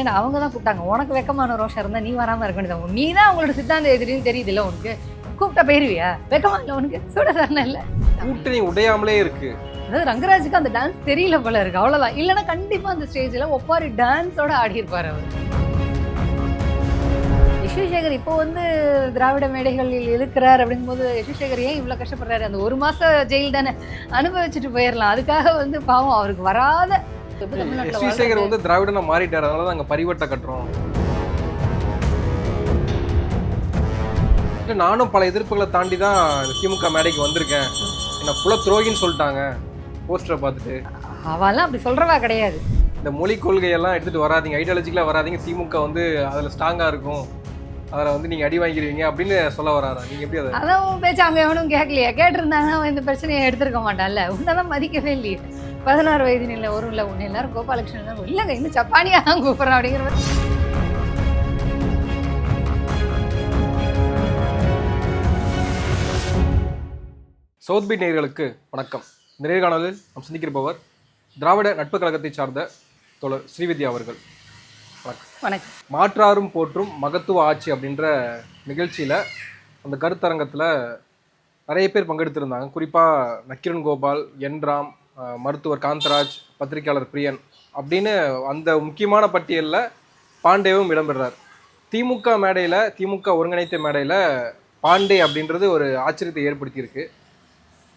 ஏன்னா அவங்க தான் கூப்பிட்டாங்க. உனக்கு வெக்கமான ரோஷம் இருந்தால் நீ வராமல் இருக்க வேண்டியது நீ தான் அவங்களோட சித்தாந்த எதிரின்னு தெரியுது இல்லை உனக்கு. கூப்பிட்டா போயிருவியா? வெக்கமா இல்லை உனக்கு? சூட தரணம் இல்லை. கூட்டணி உடையாமலே இருக்கு. அதாவது ரங்கராஜுக்கு அந்த டான்ஸ் தெரியல போல இருக்கு. அவ்வளோதான் இல்லைன்னா கண்டிப்பாக அந்த ஸ்டேஜில் ஒப்பாரி டான்ஸோட ஆடி இருப்பார் அவர். யஷ்விசேகர் இப்போ வந்து திராவிட மேடைகளில் இருக்கிறார் அப்படிங்கும்போது யஷ்விசேகர் ஏன் இவ்வளோ கஷ்டப்படுறாரு? அந்த ஒரு மாசம் ஜெயில் தானே அனுபவிச்சுட்டு போயிடலாம் அதுக்காக வந்து பாவம் அவருக்கு வராத எஸ். வி சேகர் வந்து திராவிடனா மாறிட்டார். அதனால தான் அங்க பரிவட்ட கட்டுறோம். நானும் பல எதிர்ப்புகளை தாண்டி தான் திமுக மேடைக்கு வந்திருக்கேன். என்ன குல துரோகின்னு சொல்லிட்டாங்க போஸ்டரை பார்த்துட்டு. அவெல்லாம் அப்படி சொல்றவா கிடையாது. இந்த மொழி கொள்கையெல்லாம் எடுத்துட்டு வராதீங்க. ஐடியாலஜிக்கலாக வராதீங்க. திமுக வந்து அதில் ஸ்ட்ராங்காக இருக்கும். அதில் வந்து நீங்கள் அடி வாங்கிடுவீங்க அப்படின்னு சொல்ல வராரா? நீங்கள் எப்படி அதை அதான் பேச்சு அங்கே எவனும் கேட்கலையா. கேட்டிருந்தாங்க அவன் இந்த பிரச்சனையை எடுத்திருக்க மாட்டான்ல. உன்னதான் மதிக்கவே இல்லையே. பதினாறு வயது இல்லை ஒரு இல்லை ஒன்று எல்லாரும் கோபாலகிருஷ்ணன் தான் இல்லைங்க இன்னும் சப்பானியா தான் கூப்பிட்றான் அப்படிங்கிற மாதிரி. நேயர்களுக்கு வணக்கம். இந்த நேர்காணலில் நாம் சந்திக்கிருப்பவர் திராவிட நட்பு கழகத்தை சார்ந்த தோழர் ஸ்ரீவித்யா அவர்கள். வணக்கம். வணக்கம். மாற்றாரும் போற்றும் மகத்துவ ஆட்சி அப்படின்ற நிகழ்ச்சியில் அந்த கருத்தரங்கத்தில் நிறைய பேர் பங்கெடுத்திருந்தாங்க. குறிப்பாக நக்கிரன் கோபால் என் ராம் மருத்துவர் காந்தராஜ் பத்திரிகையாளர் பிரியன் அப்படின்னு அந்த முக்கியமான பட்டியலில் பாண்டேவும் இடம்பெறார். திமுக மேடையில் திமுக ஒருங்கிணைத்த மேடையில் பாண்டே அப்படின்றது ஒரு ஆச்சரியத்தை ஏற்படுத்தியிருக்கு.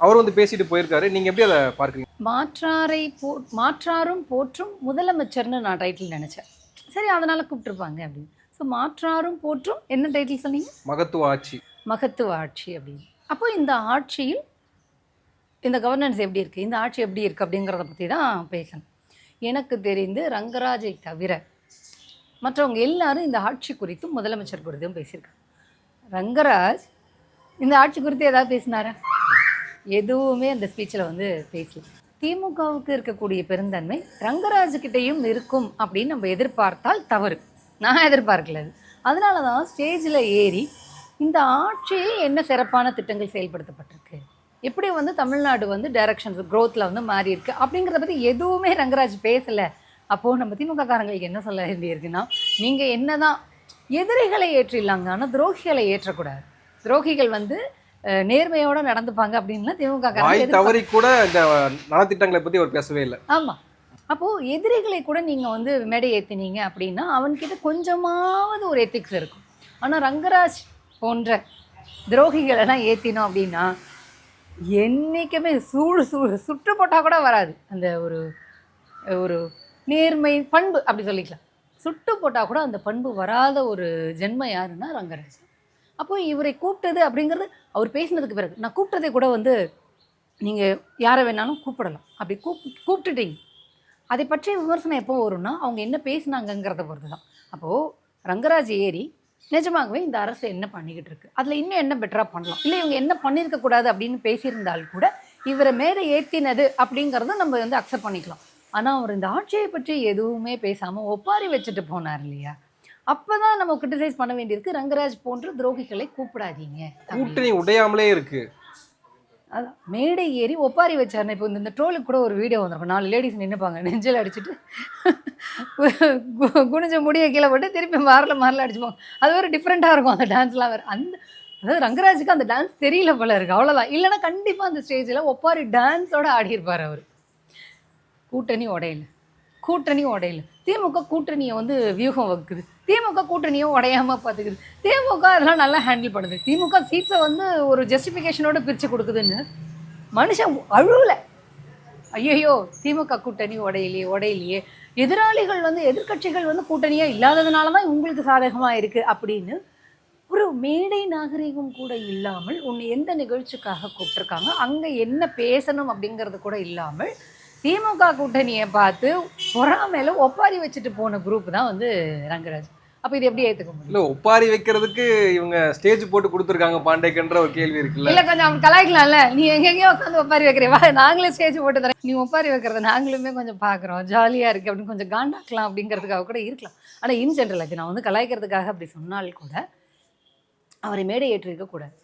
அவர் வந்து பேசிட்டு போயிருக்காரு. நீங்கள் எப்படி அதை பார்க்குறீங்க? மாற்றாரை போ மாற்றாரும் போற்றும் முதலமைச்சர்னு நான் டைட்டில் நினச்சேன். சரி அதனால் கூப்பிட்டுருப்பாங்க அப்படின்னு. ஸோ மாற்றாரும் போற்றும் என்ன டைட்டில் சொன்னீங்க? மகத்துவ ஆட்சி. மகத்துவ ஆட்சி அப்படின்னு. அப்போ இந்த ஆட்சியில் இந்த கவர்னன்ஸ் எப்படி இருக்குது இந்த ஆட்சி எப்படி இருக்குது அப்படிங்கிறத பற்றி தான் பேசணும். எனக்கு தெரிந்து ரங்கராஜை தவிர மற்றவங்க எல்லாரும் இந்த ஆட்சி குறித்தும் முதலமைச்சர் குறித்தும் பேசியிருக்காங்க. ரங்கராஜ் இந்த ஆட்சி குறித்து ஏதாவது பேசினாரா? எதுவுமே அந்த ஸ்பீச்சில் வந்து பேசல. திமுகவுக்கு இருக்கக்கூடிய பெருந்தன்மை ரங்கராஜுக்கிட்டையும் இருக்கும் அப்படின்னு நம்ம எதிர்பார்த்தால் தவறு. நான் எதிர்பார்க்கல அதனால தான் ஸ்டேஜில் ஏறி இந்த ஆட்சியில் என்ன சிறப்பான திட்டங்கள் செயல்படுத்தப்பட்டிருக்கு எப்படி வந்து தமிழ்நாடு வந்து டைரக்ஷன்ஸ் க்ரோத்தில் வந்து மாறி இருக்கு அப்படிங்கிறத பற்றி எதுவுமே ரங்கராஜ் பேசலை. அப்போது நம்ம திமுக காரங்களுக்கு என்ன சொல்ல வேண்டியிருக்குன்னா நீங்கள் என்னதான் எதிரிகளை ஏற்றிடலாங்க ஆனால் துரோகிகளை ஏற்றக்கூடாது. துரோகிகள் வந்து நேர்மையோட நடந்துப்பாங்க அப்படின்லாம் திமுக தவறி கூட இந்த நலத்திட்டங்களை பற்றி அவர் பேசவே இல்லை. ஆமாம் அப்போது எதிரிகளை கூட நீங்கள் வந்து மேடை ஏற்றினீங்க அப்படின்னா அவன்கிட்ட கொஞ்சமாவது ஒரு எத்திக்ஸ் இருக்கும். ஆனால் ரங்கராஜ் போன்ற துரோகிகளெல்லாம் ஏற்றினோம் அப்படின்னா என்றைக்குமே சூடு சூடு சுட்டு போட்டால் கூட வராது. அந்த ஒரு ஒரு நேர்மை பண்பு அப்படி சொல்லிக்கலாம். சுட்டு போட்டால் கூட அந்த பண்பு வராத ஒரு ஜென்ம யாருன்னா ரங்கராஜ் அப்போ இவரை கூப்பிட்டது அப்படிங்கிறது அவர் பேசினதுக்கு பிறகு நான் கூப்பிட்டதை கூட வந்து நீங்கள் யாரை வேணாலும் கூப்பிடலாம். அப்படி கூப் கூப்பிட்டுட்டீங்க. அதை பற்றிய விமர்சனம் எப்போ வரும்னா அவங்க என்ன பேசினாங்கங்கிறத பொறுத்து தான் அப்போது ரங்கராஜ் ஏறி நிஜமாகவே இந்த அரசு என்ன பண்ணிக்கிட்டு இருக்கு? அதில் இன்னும் என்ன பெட்டராக பண்ணலாம்? இல்லை இவங்க என்ன பண்ணியிருக்க கூடாது அப்படின்னு பேசியிருந்தால் கூட இவரை மேலே ஏற்றினது அப்படிங்கிறத நம்ம வந்து அக்செப்ட் பண்ணிக்கலாம். ஆனால் அவர் இந்த ஆட்சியை பற்றி எதுவுமே பேசாமல் ஒப்பாரி வச்சுட்டு போனார் இல்லையா? அப்போ தான் நம்ம கிரிட்டிசைஸ் பண்ண வேண்டியிருக்கு. ரங்கராஜ் போன்ற துரோகிகளை கூப்பிடாதீங்க. கூட்டணி உடையாமலே இருக்கு. அதான் மேடை ஏறி ஒப்பாரி வச்சாருன்னு இப்போ இந்த ட்ரோலுக்கு கூட ஒரு வீடியோ வந்திருக்கும். நாலு லேடிஸ் நின்றுப்பாங்க நெஞ்சில் அடிச்சுட்டு. குனிஞ்ச முடிய கீழே போட்டு திருப்பி மாரில் மாறல அடிச்சுப்பாங்க. அது ஒரு டிஃப்ரெண்ட்டாக இருக்கும் அந்த டான்ஸ்லாம் வேறு. அந்த அதாவது ரங்கராஜுக்கு அந்த டான்ஸ் தெரியல போல இருக்கு அவ்வளோதான் இல்லைன்னா கண்டிப்பாக அந்த ஸ்டேஜில் ஒப்பாரி டான்ஸோட ஆடியிருப்பார் அவர். கூட்டணி உடையல. கூட்டணி உடையல. திமுக கூட்டணியை வந்து வியூகம் வகுக்குது. திமுக கூட்டணியும் உடையாம பார்த்துக்குது திமுக அதெல்லாம் நல்லா ஹேண்டில் பண்ணுது. திமுக சீட்ஸை வந்து ஒரு ஜஸ்டிஃபிகேஷனோட பிரித்து கொடுக்குதுன்னு மனுஷன் அழுவலை ஐயையோ திமுக கூட்டணி உடையிலையே உடையிலையே. எதிராளிகள் வந்து எதிர்க்கட்சிகள் வந்து கூட்டணியாக இல்லாததுனால தான் உங்களுக்கு சாதகமாக இருக்குது அப்படின்னு ஒரு மேடை நாகரிகம் கூட இல்லாமல் உன்னை எந்த நிகழ்ச்சிக்காக கூப்பிட்ருக்காங்க அங்கே என்ன பேசணும் அப்படிங்கிறது கூட இல்லாமல் திமுக கூட்டணியை பார்த்து பொறாமையில ஒப்பாரி வச்சுட்டு போன குரூப் தான் வந்து ரங்கராஜ். அப்போ இது எப்படி ஏற்றுக்க முடியும்? இல்ல ஒப்பாரி வைக்கிறதுக்கு இவங்க ஸ்டேஜ் போட்டு கொடுத்துருக்காங்க பாண்டேக்குன்ற ஒரு கேள்வி இருக்குல்ல. இல்ல கொஞ்சம் அவன் கலாய்க்கலாம்ல. நீ எங்கெங்கேயோ உட்காந்து ஒப்பாரி வைக்கிற. வா நாங்களே ஸ்டேஜ் போட்டு தரேன். நீ ஒப்பாரி வைக்கிறத நாங்களுமே கொஞ்சம் பார்க்குறோம். ஜாலியாக இருக்கு அப்படின்னு கொஞ்சம் காண்டாக்கலாம் அப்படிங்கிறதுக்காக கூட இருக்கலாம். ஆனால் இன் ஜென்ரல் அது நான் வந்து கலாய்க்கிறதுக்காக அப்படி சொன்னால் கூட அவரை மேடை ஏற்றிருக்க கூடாது.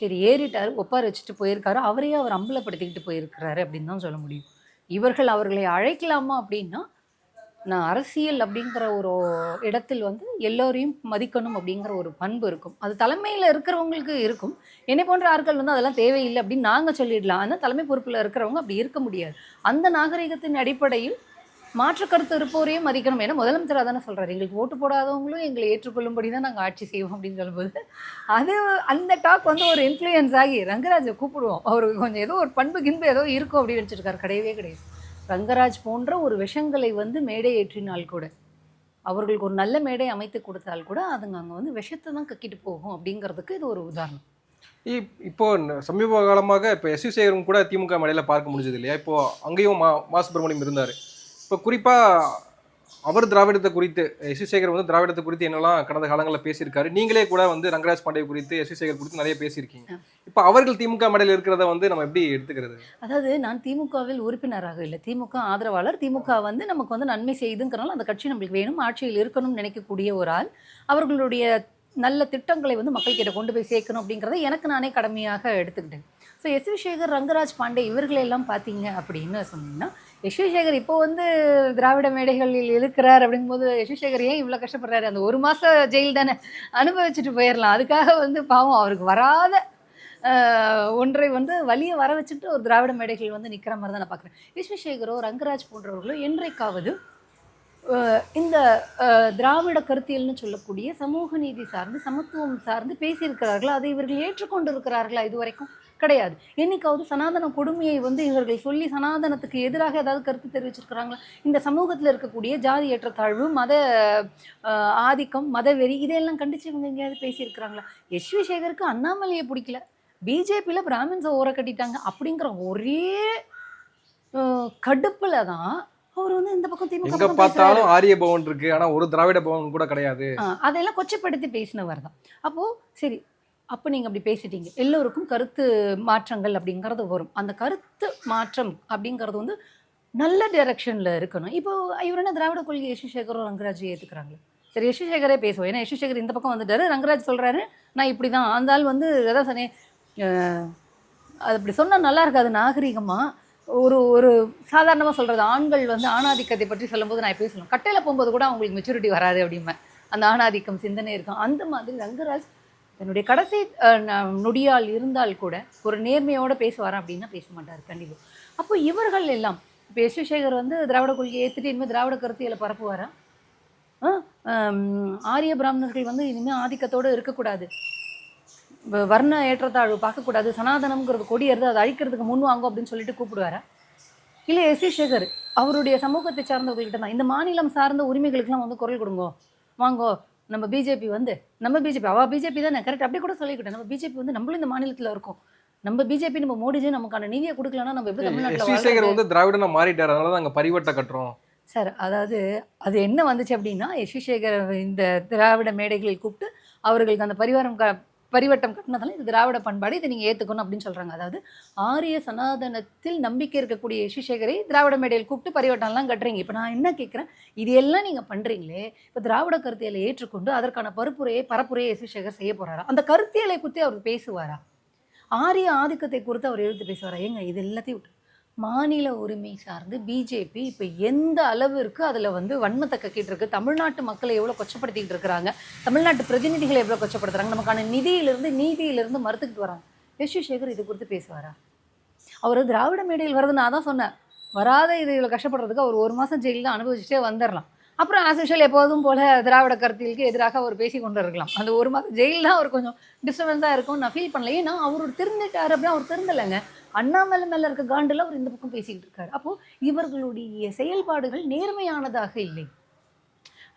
சரி ஏறிட்டாரு ஒப்பாரி வச்சுட்டு போயிருக்காரு. அவரையே அவர் அம்பலப்படுத்திக்கிட்டு போயிருக்கிறாரு அப்படின்னு தான் சொல்ல முடியும். இவர்கள் அவர்களை அழைக்கலாமா அப்படின்னா நான் அரசியல் அப்படிங்கிற ஒரு இடத்தில் வந்து எல்லோரையும் மதிக்கணும் அப்படிங்கிற ஒரு பண்பு இருக்கும். அது தலைமையில் இருக்கிறவங்களுக்கு இருக்கும். என்னை போன்ற ஆட்கள் வந்து அதெல்லாம் தேவையில்லை அப்படின்னு நாங்கள் சொல்லிடலாம். ஆனால் தலைமை பொறுப்பில் இருக்கிறவங்க அப்படி இருக்க முடியாது. அந்த நாகரிகத்தின் அடிப்படையில் மாற்று கருத்து இருப்போரையும் மதிக்கணும் ஏன்னா முதலமைச்சர் தானே சொல்கிறார் எங்களுக்கு ஓட்டு போடாதவங்களும் எங்களை ஏற்றுக்கொள்ளும்படி தான் நாங்கள் ஆட்சி செய்வோம் அப்படின்னு சொல்லும்போது அது அந்த டாக் வந்து ஒரு இன்ஃப்ளூயன்ஸ் ஆகி ரங்கராஜை கூப்பிடுவோம். அவருக்கு கொஞ்சம் ஏதோ ஒரு பண்பு கிண்பு ஏதோ இருக்கும் அப்படின்னு வச்சிருக்காரு. கிடையவே கிடையாது. ரங்கராஜ் போன்ற ஒரு விஷங்களை வந்து மேடை ஏற்றினால் கூட அவர்களுக்கு ஒரு நல்ல மேடை அமைத்து கொடுத்தால் கூட அதுங்க அங்கே வந்து விஷத்தை தான் கக்கிட்டு போகும் அப்படிங்கிறதுக்கு இது ஒரு உதாரணம். இப்- இப்போ சமீப காலமாக இப்போ எஸ் சேகரும் கூட திமுக மேடையில் பார்க்க முடிஞ்சது இல்லையா? இப்போ அங்கேயும் மா மா சுப்பிரமணியம் இருந்தார். இப்போ குறிப்பாக அவர் திராவிடத்தை குறித்து எஸ். சேகர் வந்து திராவிடத்தை குறித்து என்னெல்லாம் கடந்த காலங்களில் பேசியிருக்காரு நீங்களே கூட வந்து ரங்கராஜ் பாண்டே குறித்து எஸ். சேகர் குறித்து நிறைய பேசியிருக்கீங்க. இப்போ அவர்கள் திமுக மேடையில் இருக்கிறத வந்து நம்ம எப்படி எடுத்துக்கிறது? அதாவது நான் திமுகவில் உறுப்பினராக இல்லை. திமுக ஆதரவாளர். திமுக வந்து நமக்கு வந்து நன்மை செய்துங்கிறனால அந்த கட்சி நம்மளுக்கு வேணும். ஆட்சியில் இருக்கணும்னு நினைக்கக்கூடிய ஒரு ஆள். அவர்களுடைய நல்ல திட்டங்களை வந்து மக்கள்கிட்ட கொண்டு போய் சேர்க்கணும் அப்படிங்கிறத எனக்கு நானே கடமையாக எடுத்துக்கிட்டேன். So S V Sekhar Rangaraj Pandey இவர்களெல்லாம் பார்த்தீங்க அப்படின்னு சொன்னீங்கன்னா எஸ் வி சேகர் இப்போ வந்து திராவிட மேடைகளில் இருக்கிறார் அப்படிங்கும்போது எஸ் வி சேகர் ஏன் இவ்வளோ கஷ்டப்படுறாரு? அந்த ஒரு மாதம் ஜெயில் தானே அனுபவிச்சுட்டு போயிடலாம் அதுக்காக வந்து பாவம் அவருக்கு வராத ஒன்றை வந்து வழியை வர வச்சுட்டு ஒரு திராவிட மேடைகள் வந்து நிற்கிற மாதிரி தான் நான் பார்க்குறேன். விஸ்வசேகரோ ரங்கராஜ் போன்றவர்களோ என்றைக்காவது இந்த திராவிட கருத்தியல்னு சொல்லக்கூடிய சமூக நீதி சார்ந்து சமத்துவம் சார்ந்து பேசியிருக்கிறார்களா? அதை இவர்கள் ஏற்றுக்கொண்டு இருக்கிறார்களா இது வரைக்கும் கிடையாது. என்னைக்காவது சனாதன கொடுமையை வந்து இவர்கள் சொல்லி சனாதனத்துக்கு எதிராக ஏதாவது கருத்து தெரிவிச்சிருக்கிறாங்களா? இந்த சமூகத்தில் இருக்கக்கூடிய ஜாதி ஏற்றத்தாழ்வு மத ஆதிக்கம் மதவெறி இதையெல்லாம் கண்டிச்சு இவங்க எங்கேயாவது பேசியிருக்கிறாங்களா? எஸ் வி சேகருக்கு அண்ணாமலையை பிடிக்கல. பிஜேபியில் பிராமின்ஸை ஓர கட்டிட்டாங்க. அப்படிங்கிற ஒரே கடுப்பில் தான் அவர் வந்து இந்த பக்கம் திமுக எங்க. பார்த்தாலும் ஆரிய பவன் இருக்கு. ஆனா ஒரு திராவிட பவன் கூட கிடையாது. அதெல்லாம் கொச்சப்படுத்தி பேசினவர் தான். அப்போது சரி அப்போ நீங்கள் அப்படி பேசிட்டீங்க. எல்லோருக்கும் கருத்து மாற்றங்கள் அப்படிங்கிறது வரும். அந்த கருத்து மாற்றம் அப்படிங்கிறது வந்து நல்ல டைரக்ஷனில் இருக்கணும். இப்போ இவர் என்ன திராவிட கொள்கை யசு சேகரும் ரங்கராஜ் ஏற்றுக்கிறாங்க சரி யசு சேகரே பேசுவோம். ஏன்னா யசு சேகர் இந்த பக்கம் வந்துட்டாரு. ரங்கராஜ் சொல்கிறாரு நான் இப்படி தான் அந்த ஆள் வந்து அதான் சொன்னேன் அது அப்படி சொன்னால் நல்லா இருக்காது. நாகரிகமாக ஒரு ஒரு சாதாரணமாக சொல்கிறது ஆண்கள் வந்து ஆணாதிக்கத்தை பற்றி சொல்லும்போது நான் எப்பயும் சொல்லுவேன். கட்டையில் போகும்போது கூட அவங்களுக்கு மெச்சூரிட்டி வராது அப்படிம்பேன் அந்த ஆணாதிக்கம் சிந்தனை இருக்கும். அந்த மாதிரி ரங்கராஜ் தன்னுடைய கடைசி ந- நொடியால் இருந்தால் கூட ஒரு நேர்மையோடு பேசுவாராம் அப்படின்னா பேச மாட்டார் கண்டிப்பாக அப்போ இவர்கள் எல்லாம் இப்போ யசுசேகர் சேகர் வந்து திராவிட கொள்கையை ஏற்றுட்டு இனிமேல் திராவிட கருத்தியில் பரப்புவாரா? ஆரிய பிராமணர்கள் வந்து இனிமேல் ஆதிக்கத்தோடு இருக்கக்கூடாது. வர்ண ஏற்றத்தாழ்வு பார்க்கக்கூடாது. சனாதனம்ங்கிறது கொடி ஏறுது அதை அழிக்கிறதுக்கு முன் வாங்கும் அப்படின்னு சொல்லிட்டு கூப்பிடுவாரா? இல்லை எஸ் சி சேகர் அவருடைய சமூகத்தை சார்ந்தவர்கள்ட்ட தான் இந்த மாநிலம் சார்ந்த உரிமைகளுக்கெல்லாம் வந்து குரல் கொடுங்கோ. வாங்கோ நம்ம பிஜேபி வந்து நம்ம பிஜேபி அவ பிஜேபி தானே கரெக்ட் அப்படி கூட சொல்லிக்கிட்டேன். நம்ம பிஜேபி வந்து நம்மளும் இந்த மாநிலத்தில் இருக்கோம். நம்ம பிஜேபி நம்ம மோடிஜி நமக்கான நீதியை கொடுக்கலன்னா நம்ம எப்படி தமிழ்நாட்டில் சேகர்? வந்து திராவிடனா மாறிட்டார் அதனால தான் அங்க பரிவட்ட கட்டுறோம். சார் அதாவது அது என்ன வந்துச்சு அப்படின்னா யஷி சேகர் இந்த திராவிட மேடைகளில் கூப்பிட்டு அவர்களுக்கு அந்த பரிவாரம் பரிவட்டம் கட்டினதால இது திராவிட பண்பாடு இதை நீங்கள் ஏற்றுக்கணும் அப்படின்னு சொல்கிறாங்க அதாவது ஆரிய சனாதனத்தில் நம்பிக்கை இருக்கக்கூடிய யஷி சேகரை திராவிட மேடையில் கூப்பிட்டு பரிவட்டம்லாம் கட்டுறீங்க. இப்போ நான் என்ன கேட்குறேன் இது எல்லாம் நீங்கள் பண்ணுறீங்களே இப்போ திராவிட கருத்தியலை ஏற்றுக்கொண்டு அதற்கான பருப்புரையை பரப்புரையை யஷி சேகர் செய்ய போகிறாரா அந்த கருத்தியலை குறித்து அவர் பேசுவாரா? ஆரிய ஆதிக்கத்தை குறித்து அவர் எழுத்து பேசுவாரா? ஏங்க இது எல்லாத்தையும் விட்டு மாநில உரிமை சார்ந்து பிஜேபி இப்போ எந்த அளவிற்கு அதில் வந்து வன்மத்தை கக்கிட்டு இருக்கு? தமிழ்நாட்டு மக்களை எவ்வளோ கொச்சப்படுத்திக்கிட்டு இருக்கிறாங்க? தமிழ்நாட்டு பிரதிநிதிகளை எவ்வளோ கொச்சப்படுத்துறாங்க? நமக்கான நிதியிலிருந்து நீதியிலிருந்து மறுத்துக்கிட்டு வராங்க. யஷு சேகர் இது குறித்து பேசுவாரா? அவர் திராவிட மேடையில் வருது நான் தான் சொன்னேன். வராத இது இவ்வளோ கஷ்டப்படுறதுக்கு அவர் ஒரு மாதம் ஜெயிலில் தான் அனுபவிச்சுட்டே வந்துடலாம் அப்புறம் ஆஸ் எப்போதும் போல திராவிட கருத்தியலுக்கு எதிராக அவர் பேசி கொண்டு இருக்கலாம் அந்த ஒரு மாதம் ஜெயில் தான் அவர் கொஞ்சம் டிஸ்டர்பன்ஸாக இருக்கும் நான் ஃபீல் பண்ணல. ஏன்னா அவர் திருந்திட்டார் அப்படின்னா அவர் திருந்தலைங்க அண்ணாமலை மேலே இருக்க காண்டில் அவர் இந்த பக்கம் பேசிக்கிட்டு இருக்காரு. அப்போது இவர்களுடைய செயல்பாடுகள் நேர்மையானதாக இல்லை.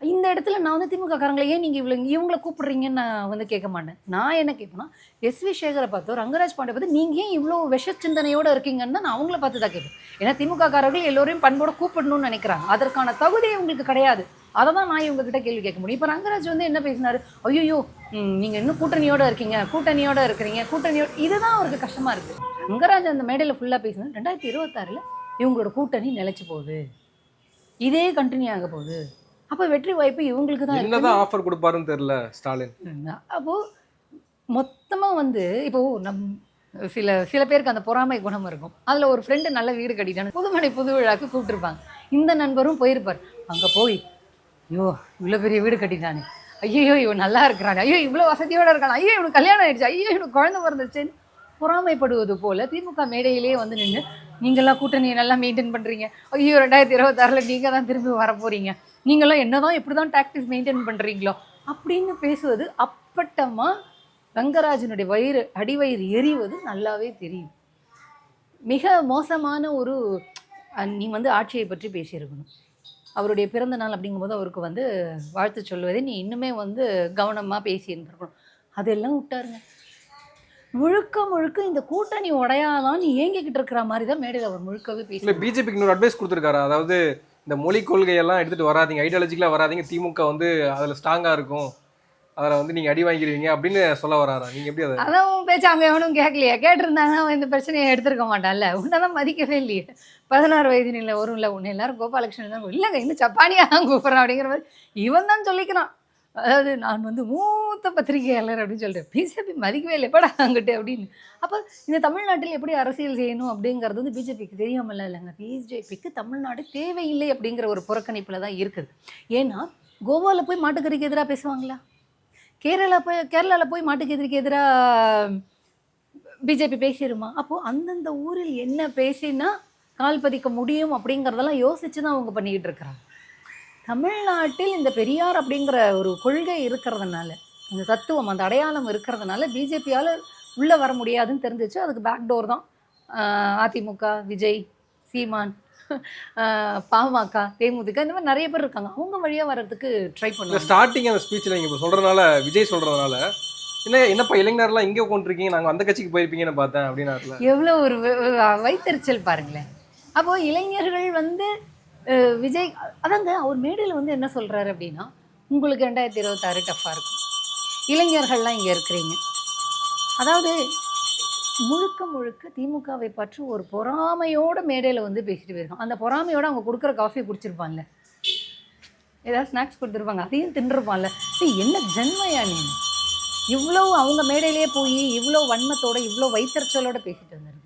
இந்த இடத்துல நான் வந்து திமுக காரங்களை ஏன் நீங்கள் இவ்வளோ இவங்களை கூப்பிடுறீங்கன்னு நான் வந்து கேட்க மாட்டேன். நான் என்ன கேட்பேன்னா எஸ் வி சேகரை பார்த்தோ ரங்கராஜ் பாண்டே பார்த்து நீங்கள் ஏன் இவ்வளோ விஷ சிந்தனையோடு இருக்கீங்கன்னு நான் அவங்கள பார்த்து தான் கேட்பேன். ஏன்னா திமுக காரர்கள் எல்லோரையும் பண்போடு கூப்பிடணும்னு நினைக்கிறாங்க. அதற்கான தகுதி இவங்களுக்கு கிடையாது. அதை தான் நான் இவங்ககிட்ட கேள்வி கேட்க முடியும். இப்போ ரங்கராஜ் வந்து என்ன பேசினாரு? ஐயோ நீங்கள் இன்னும் கூட்டணியோடு இருக்கீங்க கூட்டணியோடு இருக்கிறீங்க கூட்டணியோட இதுதான் அவருக்கு கஷ்டமாக இருக்குது ரங்கராஜ் அந்த மேடையில் ஃபுல்லாக பேசினது ரெண்டாயிரத்தி இருபத்தாறில் இவங்களோட கூட்டணி நிலைச்சு போகுது. இதே கண்டினியூ ஆக போகுது. அப்போ வெற்றி வாய்ப்பு இவங்களுக்கு தான் என்னதான் ஆஃபர் கொடுப்பாருன்னு தெரியல ஸ்டாலின். அப்போது மொத்தமாக வந்து இப்போ நம் சில சில பேருக்கு அந்த பொறாமை குணம் இருக்கும். அதில் ஒரு ஃப்ரெண்டு நல்ல வீடு கட்டிட்டான்னு புதுமனை புது விழாக்கு கூப்பிட்டுருப்பாங்க. இந்த நண்பரும் போயிருப்பார். அங்கே போய் ஐயோ இவ்வளோ பெரிய வீடு கட்டிட்டானே. ஐயோ இவன் நல்லா இருக்கிறானே. ஐயோ இவ்வளோ வசதியோட இருக்கான். ஐயோ இவனுக்கு கல்யாணம் ஆயிடுச்சு. ஐயோ இவனுக்கு குழந்தை பிறந்துச்சுன்னு பொறாமைப்படுவது போல திமுக மேடையிலேயே வந்து நின்று நீங்களாம் கூட்டணியை நல்லா மெயின்டைன் பண்ணுறீங்க ஐயோ ரெண்டாயிரத்தி இருபத்தாறில் நீங்கள் தான் திரும்பி வர போகிறீங்க நீங்களாம் என்னதான் எப்படி தான் டாக்டிஸ் மெயின்டைன் பண்ணுறீங்களோ அப்படின்னு பேசுவது அப்பட்டமாக ரங்கராஜனுடைய வயிறு அடிவயிறு எரிவது நல்லாவே தெரியும். மிக மோசமான ஒரு நீ வந்து ஆட்சியை பற்றி பேசியிருக்கணும். அவருடைய பிறந்த நாள் அப்படிங்கும்போது அவருக்கு வந்து வாழ்த்து சொல்வதை நீ இன்னுமே வந்து கவனமாக பேசியிருந்துருக்கணும். அதெல்லாம் விட்டாருங்க. முழுக்க முழுக்க இந்த கூட்டணி உடையாதான் நீ ஏங்கிக்கிட்டு இருக்கிற மாதிரி தான் மேடையில் அவர் முழுக்கவே இல்ல பேசி பிஜேபிக்கு இன்னொரு அட்வைஸ் கொடுத்துருக்காரு. அதாவது இந்த மொழி கொள்கையெல்லாம் எடுத்துட்டு வராதீங்க ஐடியாலஜிக்கலாக வராதீங்க. திமுக வந்து அதுல ஸ்ட்ராங்கா இருக்கும். அதில் வந்து நீங்க அடி வாங்கிடுவீங்க அப்படின்னு சொல்ல வராரா? நீங்க எப்படி அதை அதான் பேச்சு அங்கே எவனும் கேட்கலையா. கேட்டிருந்தாங்கன்னா அவன் இந்த பிரச்சனையை எடுத்திருக்க மாட்டான்ல. உன்னை தான் மதிக்கவே இல்லையே. பதினாறு வயது நிலை வரும் இல்லை உன்னை எல்லாரும் கோபாலகிருஷ்ணன் தான் இல்லைங்க இன்னும் சப்பானியா தான் கூப்பிட்றான் அப்படிங்கிற மாதிரி இவன் தான் சொல்லிக்கிறான். அதாவது நான் வந்து மூத்த பத்திரிகையாளர் அப்படின்னு சொல்லிட்டு பிஜேபி மதிக்கவே இல்லை. எப்படா அங்கிட்டு அப்படின்னு. அப்போ இந்த தமிழ்நாட்டில் எப்படி அரசியல் செய்யணும் அப்படிங்கிறது வந்து பிஜேபிக்கு தெரியாமல் இல்லைங்க. பிஜேபிக்கு தமிழ்நாடு தேவையில்லை அப்படிங்கிற ஒரு புறக்கணிப்பில் தான் இருக்குது. ஏன்னா கோவாவில் போய் மாட்டுக்கறிக்கு எதிராக பேசுவாங்களா? கேரளா போய் கேரளாவில் போய் மாட்டுக்கு எதிராக பிஜேபி பேசிடுமா அப்போது அந்தந்த ஊரில் என்ன பேசினா கால் பதிக்க முடியும் அப்படிங்கிறதெல்லாம் யோசிச்சு தான் அவங்க பண்ணிக்கிட்டு இருக்கிறாங்க. தமிழ்நாட்டில் இந்த பெரியார் அப்படிங்கிற ஒரு கொள்கை இருக்கிறதுனால அந்த தத்துவம் அந்த அடையாளம் இருக்கிறதுனால பிஜேபியால் உள்ளே வர முடியாதுன்னு தெரிஞ்சிச்சு. அதுக்கு பேக் டோர் தான் அதிமுக விஜய் சீமான் பாமக தேமுதிக இந்த மாதிரி நிறைய பேர் இருக்காங்க. அவங்க வழியாக வர்றதுக்கு ட்ரை இந்த பண்ணுவாங்க. ஸ்டார்டிங் அந்த ஸ்பீச்சில் நீங்கள் இப்போ சொல்கிறதுனால விஜய் சொல்கிறதுனால என்ன என்னப்பா இளைஞர்லாம் இங்கே உட்காந்துருக்கீங்க நாங்கள் அந்த கட்சிக்கு போயிருப்பீங்கன்னு பார்த்தேன் அப்படின்னாருல. எவ்வளோ ஒரு வைத்தறிச்சல் பாருங்களேன். அப்போ இளைஞர்கள் வந்து விஜய் அதாங்க அவர் மேடையில் வந்து என்ன சொல்கிறாரு அப்படின்னா உங்களுக்கு ரெண்டாயிரத்தி இருபத்தாறு டஃப்பாக இருக்கும். இளைஞர்கள்லாம் இங்கே இருக்கிறீங்க. அதாவது முழுக்க முழுக்க திமுகவை பற்றி ஒரு பொறாமையோட மேடையில் வந்து பேசிட்டு போயிருக்கோம் அந்த பொறாமையோட அவங்க கொடுக்குற காஃபி குடிச்சிருப்பான்ல. ஏதாவது ஸ்நாக்ஸ் கொடுத்துருப்பாங்க. அதையும் தின்றுருப்பான்ல. சரி என்ன ஜென்மையா நீ? இவ்வளோ அவங்க மேடையிலேயே போய் இவ்வளோ வன்மத்தோட இவ்வளோ வைத்தறிச்சலோட பேசிட்டு வந்திருக்கிறேன்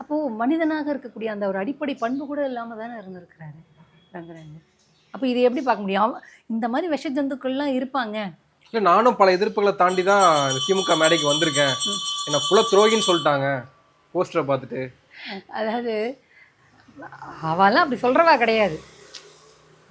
அப்போது மனிதனாக இருக்கக்கூடிய அந்த ஒரு அடிப்படை பண்பு கூட இல்லாமல் தானே இருந்திருக்கிறாரு ரங்கராஜன் அப்போ இதை எப்படி பார்க்க முடியும்? இந்த மாதிரி விஷ ஜந்துக்கள்லாம் இருப்பாங்க. இல்லை நானும் பல எதிர்ப்புகளை தாண்டி தான் திமுக மேடைக்கு வந்திருக்கேன். என்ன குல துரோகின்னு சொல்லிட்டாங்க போஸ்டரை பார்த்துட்டு. அதாவது அவெல்லாம் அப்படி சொல்கிறவா கிடையாது.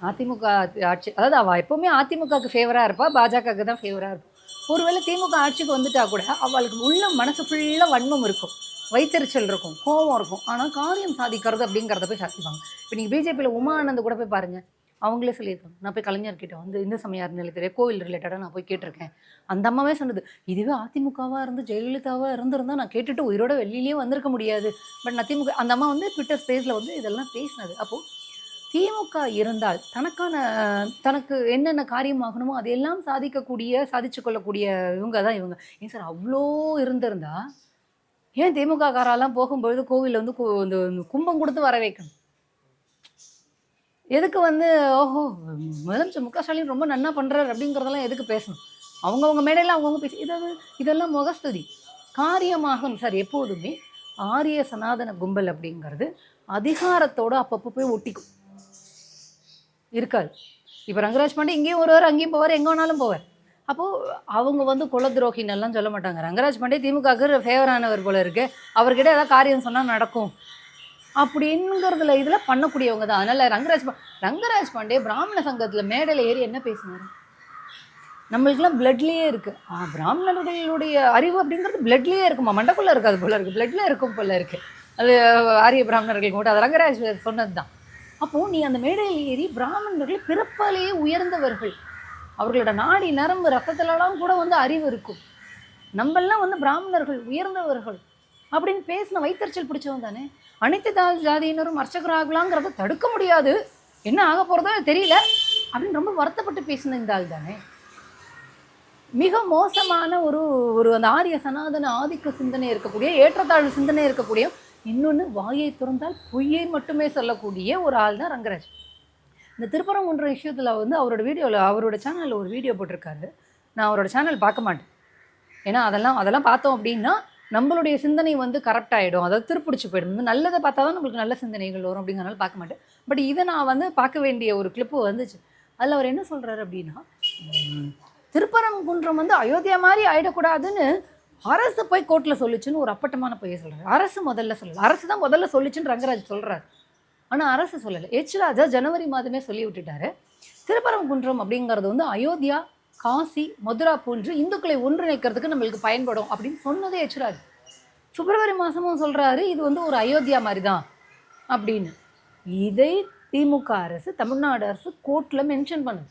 அதிமுக ஆட்சி அதாவது அவள் எப்போவுமே அதிமுகவுக்கு ஃபேவராக இருப்பா பாஜகவுக்கு தான் ஃபேவராக இருப்பா. ஒருவேளை திமுக ஆட்சிக்கு வந்துட்டா கூட அவளுக்கு உள்ள மனசு ஃபுல்லாக வன்மம் இருக்கும். வைத்தறிச்சல் இருக்கும் கோபம் இருக்கும். ஆனால் காரியம் சாதிக்கிறது அப்படிங்கிறத போய் சாதிப்பாங்க. இப்போ நீங்கள் பிஜேபியில் உமா ஆனந்த் கூட போய் பாருங்கள் அவங்களே சொல்லியிருக்காங்க. நான் போய் கலைஞர்கிட்ட வந்து இந்த சமயார் நிலையத்திலே கோவில் ரிலேட்டடாக நான் போய் கேட்டிருக்கேன். அந்த அம்மாவே சொன்னது இதுவே அதிமுகவாக இருந்து ஜெயலலிதாவாக இருந்திருந்தால் நான் கேட்டுட்டு உயிரோட வெளியிலேயே வந்திருக்க முடியாது. பட் நான் திமுக அந்த அம்மா வந்து ட்விட்டர் ஸ்பேஸில் வந்து இதெல்லாம் பேசினது. அப்போது திமுக இருந்தால் தனக்கான தனக்கு என்னென்ன காரியமாகணுமோ அதையெல்லாம் சாதிக்கக்கூடிய சாதிச்சு கொள்ளக்கூடிய இவங்க. தான் இவங்க ஏன் சார் அவ்வளோ இருந்திருந்தால் ஏன் திமுக காரெல்லாம் போகும்பொழுது கோவிலில் வந்து கு- இந்த கும்பம் கொடுத்து வர வைக்கணும்? எதுக்கு வந்து ஓஹோ முதலமைச்சர் முக ஸ்டாலின் ரொம்ப நன்னா பண்ணுறாரு அப்படிங்கிறதெல்லாம் எதுக்கு பேசணும்? அவங்கவுங்க மேடையில் அவங்கவுங்க பேசி இதாவது இதெல்லாம் முகஸ்துதி. காரியமாகும் சார் எப்போதுமே ஆரிய சனாதன கும்பல் அப்படிங்கிறது அதிகாரத்தோடு அப்பப்போ போய் ஒட்டிக்கும். இருக்காது. இப்போ ரங்கராஜ் பாண்டே இங்கேயும் வருவார் அங்கேயும் போவார் எங்கே வேணாலும் போவார். அப்போது அவங்க வந்து குல துரோகின்னெல்லாம் சொல்ல மாட்டாங்க. ரங்கராஜ் பாண்டே திமுகவுக்கு ஃபேவரானவர் போல இருக்கு. அவர்கிட்ட ஏதாவது காரியம் சொன்னால் நடக்கும். அப்படிங்கிறதுல இதில் பண்ணக்கூடியவங்க தான். அதனால் ரங்கராஜ் ரங்கராஜ் பாண்டே பிராமண சங்கத்தில் மேடையில் ஏறி என்ன பேசினார்? நம்மளுக்கெல்லாம் பிளட்லேயே இருக்குது பிராமணர்களுடைய அறிவு அப்படிங்கிறது பிளட்லேயே இருக்குமா? மண்டக்குள்ளே இருக்காது போல இருக்குது பிளட்ல இருக்கும் போல இருக்குது அது ஆரிய பிராமணர்கள் கூட. அது ரங்கராஜ் சொன்னது தான் அப்போது நீ அந்த மேடையில் ஏறி பிராமணர்கள் பிறப்பாலேயே உயர்ந்தவர்கள். அவர்களோட நாடி நரம்பு ரத்தத்திலலாம் கூட வந்து அறிவு இருக்கும். நம்மெல்லாம் வந்து பிராமணர்கள் உயர்ந்தவர்கள் அப்படின்னு பேசின வைத்தறிச்சல் பிடிச்சவன் தானே? அனைத்து தா ஜாதியினரும் அர்ச்சகராகலாங்கிறத தடுக்க முடியாது. என்ன ஆக போகிறதோ தெரியல அப்படின்னு ரொம்ப வருத்தப்பட்டு பேசின இந்த ஆள் தானே? மிக மோசமான ஒரு ஒரு அந்த ஆரிய சனாதன ஆதிக்க சிந்தனை இருக்கக்கூடிய ஏற்றத்தாழ்வு சிந்தனை இருக்கக்கூடிய இன்னொன்று வாயை திறந்தால் பொய்யை மட்டுமே சொல்லக்கூடிய ஒரு ஆள் தான் ரங்கராஜ் இந்த திருப்பரங்குன்ற விஷயத்தில் வந்து அவரோட வீடியோவில் அவரோட சேனலில் ஒரு வீடியோ போட்டிருக்காரு. நான் அவரோட சேனல் பார்க்க மாட்டேன். ஏன்னா அதெல்லாம் அதெல்லாம் பார்த்தோம் அப்படின்னா நம்மளுடைய சிந்தனை வந்து கரெக்ட் ஆகிடும் அதாவது திருப்பிடிச்சு போயிடும். நல்லதை பார்த்தா தான் நம்மளுக்கு நல்ல சிந்தனைகள் வரும் அப்படிங்கிறனால பார்க்க மாட்டேன். பட் இதை நான் வந்து பார்க்க வேண்டிய ஒரு கிளிப்பு வந்துச்சு. அதில் அவர் என்ன சொல்கிறாரு அப்படின்னா திருப்பரங்குன்றம் வந்து அயோத்தியா மாதிரி ஆகிடக்கூடாதுன்னு அரசு போய் கோர்ட்டில் சொல்லிச்சுன்னு ஒரு அப்பட்டமான பொய்யை சொல்கிறார் அரசு முதல்ல சொல்லல. அரசு தான் முதல்ல சொல்லிச்சுன்னு ரங்கராஜ் சொல்கிறாரு ஆனால் அரசு சொல்லலை. எச். ராஜா ஜனவரி மாதமே சொல்லி விட்டுட்டாரு திருப்பரங்குன்றம் அப்படிங்கிறது வந்து அயோத்தியா காசி மதுரா போன்று இந்துக்களை ஒன்றிணைக்கிறதுக்கு நம்மளுக்கு பயன்படும் அப்படின்னு சொன்னதே எச். ராஜ். பிப்ரவரி மாதமும் சொல்கிறாரு இது வந்து ஒரு அயோத்தியா மாதிரி தான் அப்படின்னு. இதை திமுக அரசு தமிழ்நாடு அரசு கோர்ட்டில் மென்ஷன் பண்ணுது.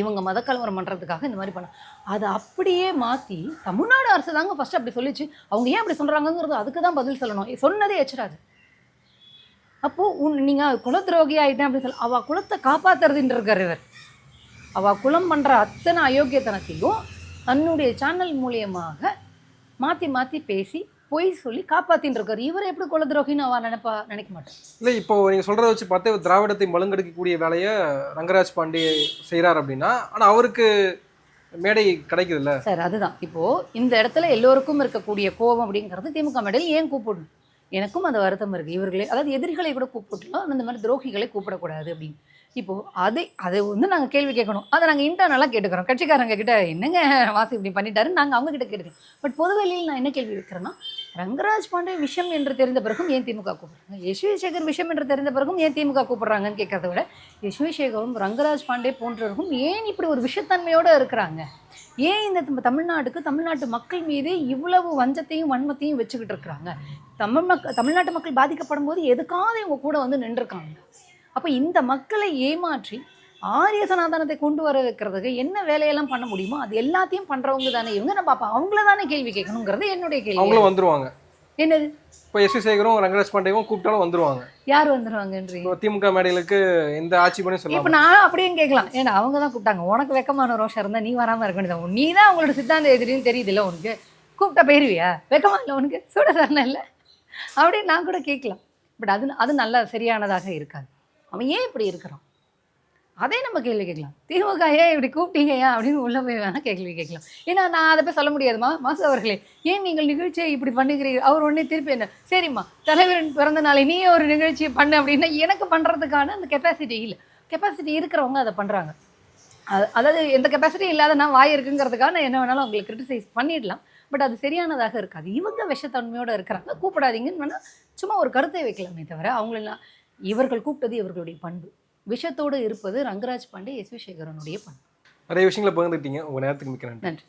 இவங்க மதக்கலவரம் பண்ணுறதுக்காக இந்த மாதிரி பண்ண. அதை அப்படியே மாற்றி தமிழ்நாடு அரசு தாங்க ஃபஸ்ட்டு அப்படி சொல்லிச்சு. அவங்க ஏன் அப்படி சொல்கிறாங்கங்கிறது அதுக்கு தான் பதில் சொல்லணும். சொன்னதே எச்சராது அப்போது உன் நீங்கள் குலத்துரோகி ஆகிட்டேன் அப்படின்னு சொல்ல அவள் குலத்தை காப்பாற்றுறதுன்னு இருக்கார் இவர். அவள் குலம் பண்ணுற அத்தனை அயோக்கியத்தனத்தையும் தன்னுடைய சேனல் மூலியமாக மாற்றி மாற்றி பேசி பொய் சொல்லி காப்பாத்தின்னு இருக்காரு இவர் எப்படி குல துரோகின்னு அவ நினைப்பா நினைக்க மாட்டேன் இல்லை இப்போ நீங்கள் சொல்கிறத வச்சு பார்த்தா திராவிடத்தை மழுங்கடிக்கக்கூடிய வேலையை ரங்கராஜ் பாண்டே செய்கிறார் அப்படின்னா ஆனால் அவருக்கு மேடை கிடைக்குதுல்ல? சார் அதுதான். இப்போ இந்த இடத்துல எல்லோருக்கும் இருக்கக்கூடிய கோபம் அப்படிங்கிறது திமுக மேடையில் ஏன் கூப்பிடணும்? எனக்கும் அந்த வருத்தம் இருக்குது இவர்களே அதாவது எதிரிகளை கூட கூப்பிட்டுலாம் ஆனால் இந்த மாதிரி துரோகிகளை கூப்பிடக்கூடாது அப்படின்னு. இப்போது அதை அதை வந்து நாங்கள் கேள்வி கேட்கணும். அதை நாங்கள் இன்டர்னலாக கேட்டுக்கிறோம். கட்சிக்காரங்க கிட்ட என்னங்க வாசி இப்படி பண்ணிட்டாருன்னு நாங்கள் அவங்க கிட்ட கேட்டுக்கிறோம். பட் பொதுவெளியில் நான் என்ன கேள்வி வைக்கிறேன்னா ரங்கராஜ் பாண்டே விஷம் என்று தெரிந்த பிறகும் ஏன் திமுக கூப்பிட்றாங்க? யஸ்வி சேகர் விஷம் என்று தெரிந்த பிறகும் ஏன் திமுக கூப்பிட்றாங்கன்னு கேட்கறத விட யஸ்வி சேகரும் ரங்கராஜ் பாண்டே போன்றவர்களும் ஏன் இப்படி ஒரு விஷத்தன்மையோடு இருக்கிறாங்க? ஏன் இந்த தமிழ்நாட்டுக்கு தமிழ்நாட்டு மக்கள் மீது இவ்வளவு வஞ்சத்தையும் வன்மத்தையும் வச்சுக்கிட்டு இருக்கிறாங்க? தமிழ் மக்கள் தமிழ்நாட்டு மக்கள் பாதிக்கப்படும் போது எதுக்காவது இவங்க கூட வந்து நின்றுருக்காங்க? அப்போ இந்த மக்களை ஏமாற்றி ஆரிய சனாதனத்தை கொண்டு வர வைக்கிறதுக்கு என்ன வேலையெல்லாம் பண்ண முடியுமோ அது எல்லாத்தையும் பண்றவங்க தானே. இவங்க நம்ம அப்போ அவங்கள தானே கேள்வி கேட்கணுங்கிறது என்னுடைய கேள்வி. அவங்களும் வந்துருவாங்க. என்னது? இப்போ எஸ் சேகரும் ரங்கராஜ் பாண்டேவும் கூப்பிட்டாலும் வந்துருவாங்க. யார் வந்துருவாங்கன்றீங்க? இப்போ திமுக மேடைகளுக்கு எந்த ஆட்சி பண்ணி இப்போ சொல்லலாம் நான் அப்படியே கேட்கலாம். ஏன்னா அவங்க தான் கூப்பிட்டாங்க. உனக்கு வெக்கமான ரோஷம் இருந்தால் நீ வராமல் இருக்க வேண்டியது நீ தான் அவங்களோட சித்தாந்த எதிரின்னு தெரியுதுல்ல உனக்கு. கூப்பிட்டா போயிருவியா? வெக்கமா இல்லை உனக்கு? சூட சரணம் இல்லை? அப்படின்னு நான் கூட கேட்கலாம். பட் அது அது நல்லா சரியானதாக இருக்காது. அவன் ஏன் இப்படி இருக்கிறான்? அதே நம்ம கேள்வி கேட்கலாம். திமுக ஏன் இப்படி கூப்பிட்டீங்கயா அப்படின்னு உள்ளே போய் வேணால் கேள்வி கேட்கலாம். ஏன்னா நான் அதை போய் சொல்ல முடியாதுமா மாசு அவர்களே. ஏன் நீங்கள் நிகழ்ச்சியை இப்படி பண்ணுகிறீர்கள்? அவர் உடனே திருப்பி என்ன சரிம்மா தலைவரின் பிறந்த நாளை நீ ஒரு நிகழ்ச்சியை பண்ணு அப்படின்னா எனக்கு பண்ணுறதுக்கான அந்த கெப்பாசிட்டி இல்லை. கெப்பாசிட்டி இருக்கிறவங்க அதை பண்ணுறாங்க அது அதாவது எந்த கெப்பாசிட்டி இல்லாத நான் வாய் இருக்குங்கிறதுக்காக நான் என்ன வேணாலும் அவங்களை கிரிட்டிசைஸ் பண்ணிடலாம். பட் அது சரியானதாக இருக்காது. இவங்க விஷத்தன்மையோடு இருக்கிறாங்க. கூப்பிடாதீங்கன்னு வேணால் சும்மா ஒரு கருத்தை வைக்கலாமே தவிர அவங்களெல்லாம் இவர்கள் கூப்பிட்டது இவர்களுடைய பண்பு. விஷத்தோடு இருப்பது ரங்கராஜ் பாண்டே எஸ் வி சேகரனுடைய பணம் நிறைய விஷயங்களை பகிர்ந்துக்கிட்டீங்க. உங்கள் நேரத்துக்கு மிக்க நன்றி.